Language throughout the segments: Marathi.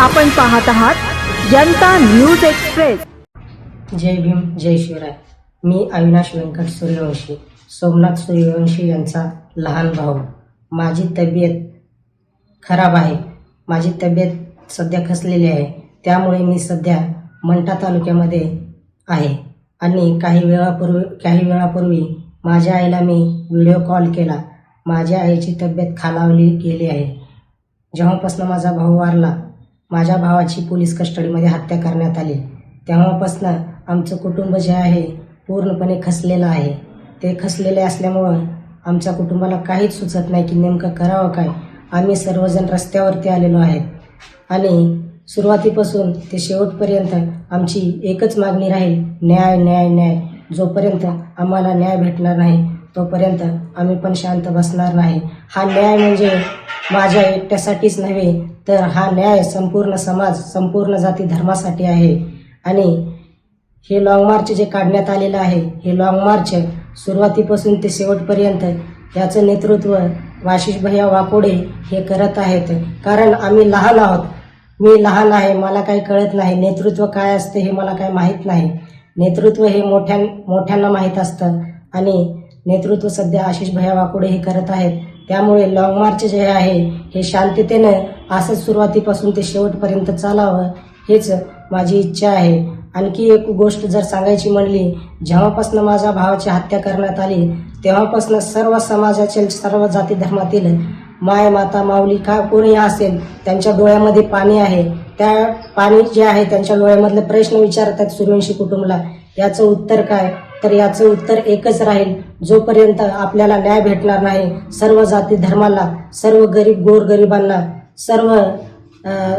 आपण पाहत आहात जनता न्यूज एक्सप्रेस. जय भीम जय शिवराय. मी अविनाश व्यंकट सूर्यवंशी सोमनाथ सूर्यवंशी यांचा लहान भाऊ. माझी तब्येत खराब आहे. माझी तब्येत सध्या खसलेली आहे. त्यामुळे मी सध्या मंठा तालुक्यामध्ये आहे. आणि काही वेळापूर्वी काही वेळापूर्वी माझ्या आईला मी व्हिडिओ कॉल केला. माझ्या आईची तब्येत खालावली गेली आहे. जेव्हापासून माझा भाऊ वारला माझ्या भावाची पोलीस कस्टडीमध्ये हत्या करण्यात आली. तेव्हापासनं आमचं कुटुंब जे आहे पूर्णपणे खसलेलं आहे. ते खसलेले असल्यामुळं आमच्या कुटुंबाला काहीच सुचत नाही की नेमकं करावं काय. आम्ही सर्वजण रस्त्यावरती आलेलो आहेत. आणि सुरुवातीपासून ते शेवटपर्यंत आमची एकच मागणी राहील न्याय न्याय न्याय. जोपर्यंत आम्हाला न्याय भेटणार नाही तोपर्यंत आम्ही पण शांत बसणार नाही. हा न्याय म्हणजे माझ्या एकट्यासाठीच नव्हे तर हा न्याय संपूर्ण समाज संपूर्ण जाती धर्मासाठी आहे. आणि हे लाँग मार्च जे काढण्यात आलेलं आहे हे लाँग मार्च सुरुवातीपासून ते शेवटपर्यंत याचं नेतृत्व वाशिष भैया वाकोडे हे करत आहेत. कारण आम्ही लहान आहोत. मी लहान आहे मला काही कळत नाही. नेतृत्व काय असते हे मला काही माहीत नाही. नेतृत्व हे मोठ्या मोठ्यांना माहीत असतं. आणि नेतृत्व सध्या आशिष भया वाकोडे हे करत आहेत. त्यामुळे लाँग मार्च जे आहे हे शांततेनं असंच सुरुवातीपासून ते शेवटपर्यंत चालावं हेच माझी इच्छा आहे. आणखी एक गोष्ट जर सांगायची म्हणली जेव्हापासून माझ्या भावाची हत्या करण्यात आली तेव्हापासून सर्व समाजाचे सर्व जाती धर्मातील माय माता माऊली का कोणी असेल त्यांच्या डोळ्यामध्ये पाणी आहे. त्या पाणी जे आहे त्यांच्या डोळ्यामधले प्रश्न विचारतात सूर्यवंशी कुटुंबाला. याचं उत्तर काय? तर याचं उत्तर एकच राहील. जोपर्यंत आपल्याला न्याय भेटणार नाही सर्व जाती धर्माला सर्व गरीब गोरगरिबांना सर्व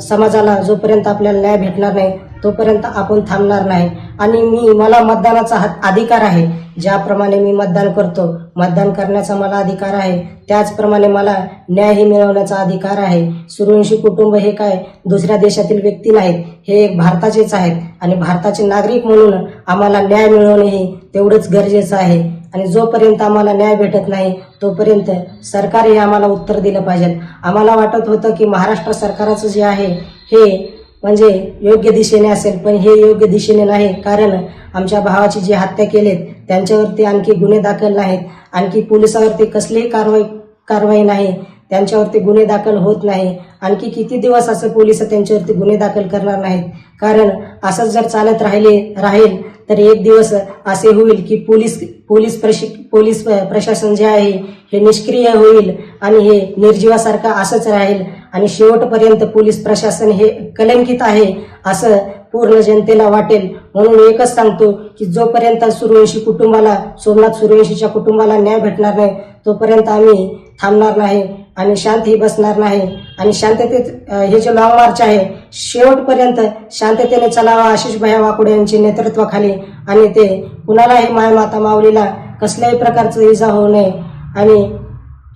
समाजाला जोपर्यंत आपल्याला न्याय भेटणार नाही तोपर्यंत आपण थांबणार नाही. आणि मी मला मतदानाचा अधिकार आहे. ज्याप्रमाणे मी मतदान करतो मतदान करण्याचा मला अधिकार आहे. त्याचप्रमाणे मला न्यायही मिळवण्याचा अधिकार आहे. सूर्यवंशी कुटुंब हे काय दुसऱ्या देशातील व्यक्ती नाहीत. हे एक भारताचेच आहेत. आणि भारताचे नागरिक म्हणून आम्हाला न्याय मिळवणे हे तेवढंच गरजेचं आहे. आणि जोपर्यंत आम्हाला न्याय भेटत नाही तोपर्यंत सरकारही आम्हाला उत्तर दिलं पाहिजे. आम्हाला वाटत होतं की महाराष्ट्र सरकारचं जे आहे हे म्हणजे योग्य दिशेने असेल पण हे योग्य दिशेने नाही. कारण आमच्या भावाची जी हत्या केलेत त्यांच्यावरती आणखी गुन्हे दाखल नाहीत. आणखी पोलिसावरती कसलीही कारवाई कारवाई नाही. त्यांच्यावरती गुन्हे दाखल होत नाही. आणखी किती दिवस असं पोलीस त्यांच्यावरती गुन्हे दाखल करणार नाहीत? कारण असंच जर चालत राहिले राहील तर एक दिवस असे होईल की पोलीस पोलीस प्रशि पोलीस प्रशासन जे आहे हे निष्क्रिय होईल आणि हे निर्जीवासारखं असंच राहील. आणि शेवटपर्यंत पोलीस प्रशासन हे कलंकित आहे असं पूर्ण जनतेला वाटेल. म्हणून एकच सांगतो की जोपर्यंत सूर्यवंशी कुटुंबाला सोमनाथ सूर्यवंशीच्या कुटुंबाला न्याय भेटणार नाही तोपर्यंत आम्ही थांबणार नाही आणि शांतही बसणार नाही. आणि शांततेत हे जे लॉंग मार्च आहे शेवटपर्यंत शांततेने चलावा आशिष भैया वाकुडे यांच्या नेतृत्वाखाली. आणि ते कुणालाही मायमाता माऊलीला कसल्याही प्रकारचं इजा होऊ नये. आणि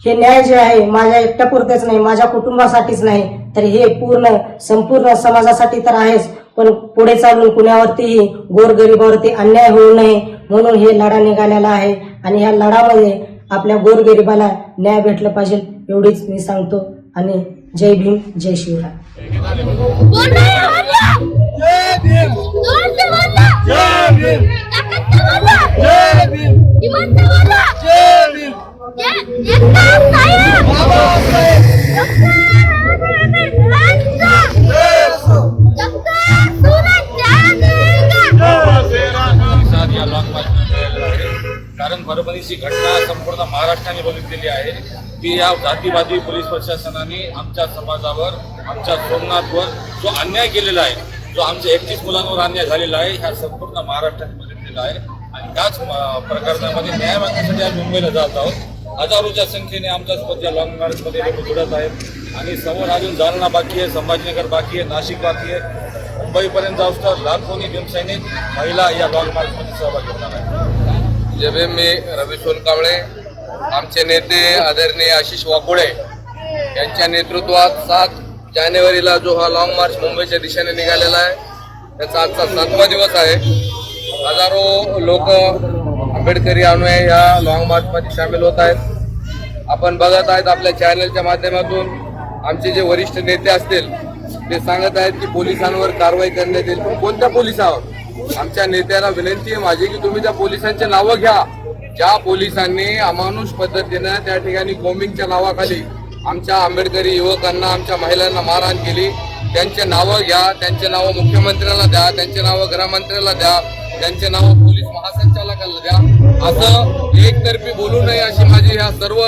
हे न्याय जे आहे माझ्या एकट्यापुरतेच नाही माझ्या कुटुंबासाठीच नाही तर हे पूर्ण संपूर्ण समाजासाठी तर आहेच. पण पुढे चालून कुणावरतीही गोरगरिबावरती अन्याय होऊ नये म्हणून हे लढा निघालेला आहे. आणि ह्या लढामध्ये आपल्या गोरगरिबाला न्याय भेटला पाहिजे एवढीच मी सांगतो. आणि जय भीम जय शिवराय. कारण घटना संपूर्ण महाराष्ट्राने बघितलेली आहे. की या जातीवादी पोलीस प्रशासनाने आमच्या समाजावर आमच्या सोमनाथवर जो अन्याय केलेला आहे जो आमच्या एकतीस मुलांवर अन्याय झालेला आहे ह्या संपूर्ण महाराष्ट्राने बघितलेला आहे. आणि त्याच प्रकरणामध्ये न्याय मागण्यासाठी आज मुंबईला जात आहोत. हजारोच्या संख्येने आमच्यासोबत या लॉंग मार्चमध्ये लोक जुळत आहेत. आणि समोर अजून जालना बाकी आहे संभाजीनगर बाकी आहे नाशिक बाकी आहे. मुंबईपर्यंत जाऊस तर लाखोनी भीमसैनिक महिला या लॉंग मार्चमध्ये सहभागी होणार आहे जय मी रवी सोनकांबळे आमचे नेते आदरणीय आशिष वाकोडे यांच्या नेतृत्वात सात जानेवारीला जो हा लाँग मार्च मुंबईच्या दिशेने निघालेला आहे त्याचा आजचा सातवा दिवस आहे. हजारो लोक आंबेडकरी अनुयायी या लाँग मार्चमध्ये सामील होत आहेत. आपण बघत आहेत आपल्या चॅनलच्या माध्यमातून आमचे जे वरिष्ठ नेते असतील ते सांगत आहेत की पोलिसांवर कारवाई करण्यात येईल. पण कोणत्या पोलिसावर? आमच्या नेत्याला विनंती आहे माझी की तुम्ही त्या पोलिसांचे नावं घ्या. ज्या पोलिसांनी अमानुष पद्धतीनं त्या ठिकाणी कोमिंगच्या नावाखाली आमच्या आंबेडकरी युवकांना आमच्या महिलांना मारहाण केली. त्यांचे नावं घ्या त्यांचे नावं मुख्यमंत्र्याला द्या त्यांचे नावं गृहमंत्र्याला द्या त्यांचे नावं पोलीस महासंचालकाला द्या. असं एकतर्फी बोलू नये अशी माझी ह्या सर्व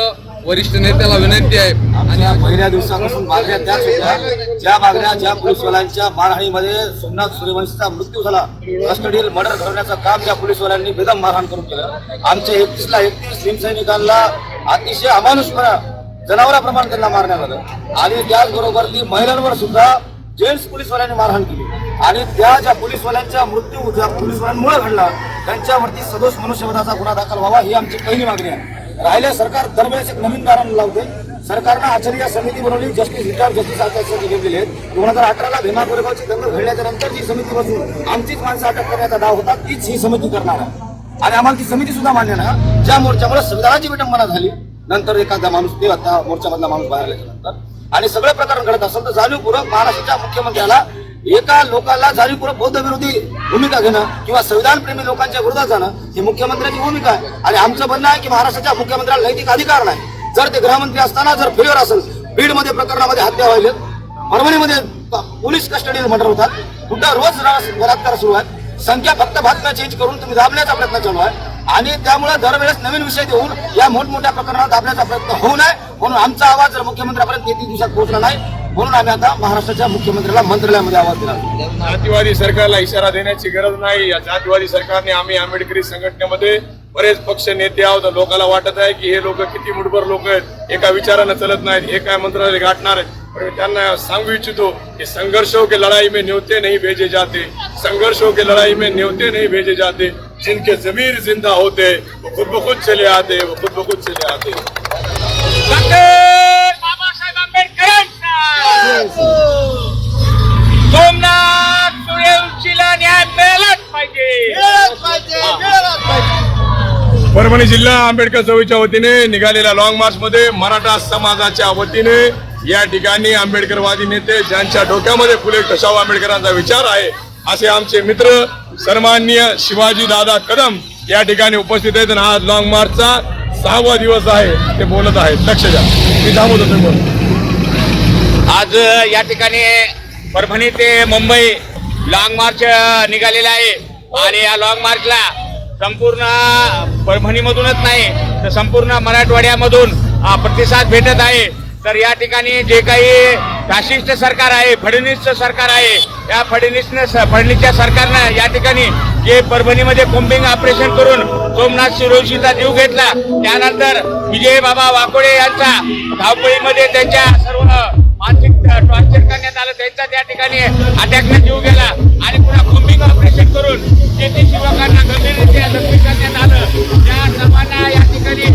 वरिष्ठ नेत्याला विनंती आहे. आणि या पहिल्या दिवसापासून मागण्या त्याच होत्या. ज्या मागण्या ज्या पोलीसवाल्यांच्या मारहाणीमध्ये सोमनाथ सूर्यवंशीचा मृत्यू झाला कस्टडील मर्डर करण्याचं काम ज्या पोलीसवाल्यांनी बेदम मारहाण करून केलं. आमच्या एकतीसला एकतीस भीमसैनिकांना अतिशय अमानुषपणा जनावराप्रमाणे त्यांना मारण्यात आलं. आणि त्याचबरोबर ती महिलांवर सुद्धा जेंट्स पोलीसवाल्यांनी मारहाण केली. आणि त्या ज्या पोलीसवाल्यांचा मृत्यू ज्या पोलीसवाल्यांमुळे घडला त्यांच्यावरती सदोष मनुष्यवधाचा गुन्हा दाखल व्हावा ही आमची पहिली मागणी आहे. राहिल्या सरकार दरवेळेस एक नवीन कारण लावते सरकारनं आचार्य समिती बनवली जस्टिस रिटायर जस्टिस आचार्य नेमलेले आहेत. दोन हजार अठराला भीमा कोरेगावची दंगल घडल्याच्या नंतर जी समिती बसून आमचीच माणसं अटक करण्याचा दाव होता तीच ही समिती करणार आहे. आणि आम्हाला ती समिती सुद्धा मान्य ना ज्या मोर्चामुळे संविधानाची विटंबना झाली नंतर एखादा माणूस ते आता मोर्चामधला माणूस बाहेर आल्याच्यानंतर. आणि सगळे प्रकरण घडत असेल तर जाणीवपूर्वक महाराष्ट्राच्या मुख्यमंत्र्याला एका लोकाला जाणीवपूर्वक बौद्ध विरोधी भूमिका घेणं किंवा संविधान प्रेमी लोकांच्या विरोधात जाणं ही मुख्यमंत्र्यांची भूमिका आहे. आणि आमचं म्हणणं आहे की महाराष्ट्राच्या मुख्यमंत्र्याला नैतिक अधिकार नाही. जर ते गृहमंत्री असताना जर फेल्युअर असेल बीडमध्ये प्रकरणामध्ये हत्या व्हायलेत परभणीमध्ये पोलीस कस्टडीला मर्डर होतात. कुठं रोज बलात्कार सुरू आहे. संख्या फक्त बातम्या चेंज करून तुम्ही दाबण्याचा प्रयत्न चालू आहे. आणि त्यामुळे दरवेळेस नवीन विषय देऊन या मोठमोठ्या प्रकरणात दाबण्याचा प्रयत्न होऊ नये. म्हणून आमचा आवाज जर मुख्यमंत्र्यापर्यंत किती दिवसात पोहोचला नाही म्हणून आम्ही आता महाराष्ट्राच्या मुख्यमंत्र्याला मंत्रालयामध्ये आवाज दिला. जातीवादी सरकारला इशारा देण्याची गरज नाही. या जातीवादी सरकारने आम्ही आंबेडकरी संघटनेमध्ये बरेच पक्ष नेते आहोत. लोकांना वाटत आहे की हे लोक किती मुठभर लोक आहेत. एका विचारानं चलत नाहीत. हे काय मंत्रालय गाठणार आहेत पण मी त्यांना सांगू इच्छितो की संघर्षों के लड़ाई में न्योते नहीं भेजे जाते. संघर्षों के लड़ाई में न्योते नहीं भेजे जाते. जिनके जमीर जिंदा होते वो खुद ब खुद चले आते वो खुद ब खुद चले आते. सोमनाथ सूर्यवंशीला न्याय मिळालाच पाहिजे. परभणी जिल्हा आंबेडकर चळवळीच्या वतीने निघालेल्या लॉंग मार्च मध्ये मराठा समाजाच्या वतीने या ठिकाणी आंबेडकरवादी नेते ज्यांच्या डोक्यामध्ये फुले कशाव आंबेडकरांचा विचार आहे असे आमचे मित्र सन्माननीय शिवाजी दादा कदम या ठिकाणी उपस्थित आहेत. आणि आज लॉंग मार्चचा सहावा दिवस आहे ते बोलत आहेत. लक्ष द्या. मी थांबवतो ते बोल. आज या ठिकाणी परभणी ते मुंबई लॉंग मार्च निघालेला आहे. आणि या लॉंग मार्चला संपूर्ण परभणीमधूनच नाही तर संपूर्ण मराठवाड्यामधून प्रतिसाद भेटत आहे. तर या ठिकाणी जे काही फॅशिस्ट सरकार आहे फडणवीसचं सरकार आहे या फडणवीसनं फडणवीसच्या सरकारनं या ठिकाणी जे परभणीमध्ये कोम्बिंग ऑपरेशन करून सोमनाथ शिरोशीचा जीव घेतला त्यानंतर विजय बाबा वाकोडे यांचा धावपळीमध्ये त्यांच्या सर्व मानसिक टॉर्चर करण्यात आलं. त्यांचा त्या ठिकाणी अटॅकने जीव गेला. आणि पुन्हा कुंभिंग ऑपरेशन करून ते जी गंभीररित्या जखमी करण्यात आलं. त्या सर्वांना या ठिकाणी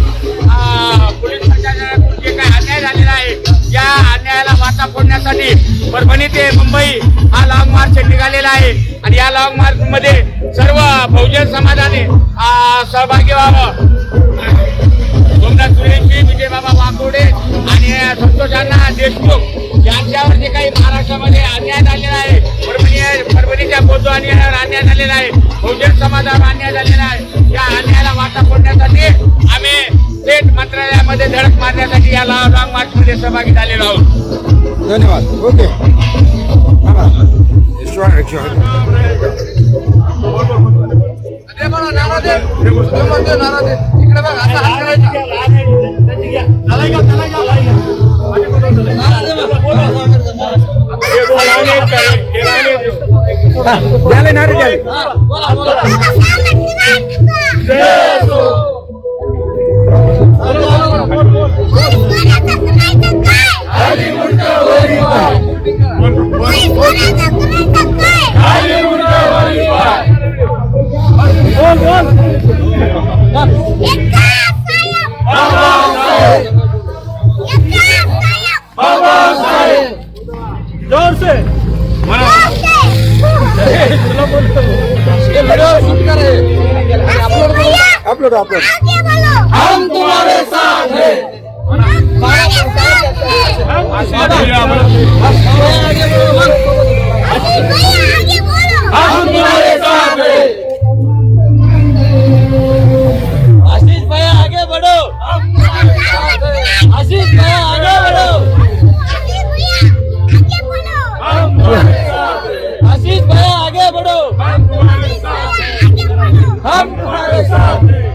पोलीस प्रशासनाकडून जे काही अन्याय झालेला आहे या अन्यायाला वाचा फोडण्यासाठी परभणी ते मुंबई हा लॉंग मार्च निघालेला आहे. आणि या लॉंग मार्च मध्ये सर्व बहुजन समाजाने सहभागी व्हावं. सोमनाथ सुरेशी विजय बाबा वाकोडे आणि संतोषांना देशमुख यांच्यावर जे काही महाराष्ट्रामध्ये अन्याय झालेला आहे परभणी परभणीच्या बौद्ध अन्यायावर अन्याय झालेला आहे बहुजन समाजावर अन्याय झालेला आहे या अन्यायाला वाटा फोडण्यासाठी आम्ही थेट मंत्रालयामध्ये धडक मारण्यासाठी या लॉंग मार्च मध्ये सहभागी झालेलो आहोत. धन्यवाद. ओके. झाले ना रे झाले हरी मुंडा हरी अपलोड अपलोड हम तुम्हारे साथ हैं। हमारे साथ आशीष भैया, आगे बढ़ो। आशीष भैया, आगे बढ़ो। आशीष भैया, आगे बढ़ो। हम तुम्हारे साथ हैं।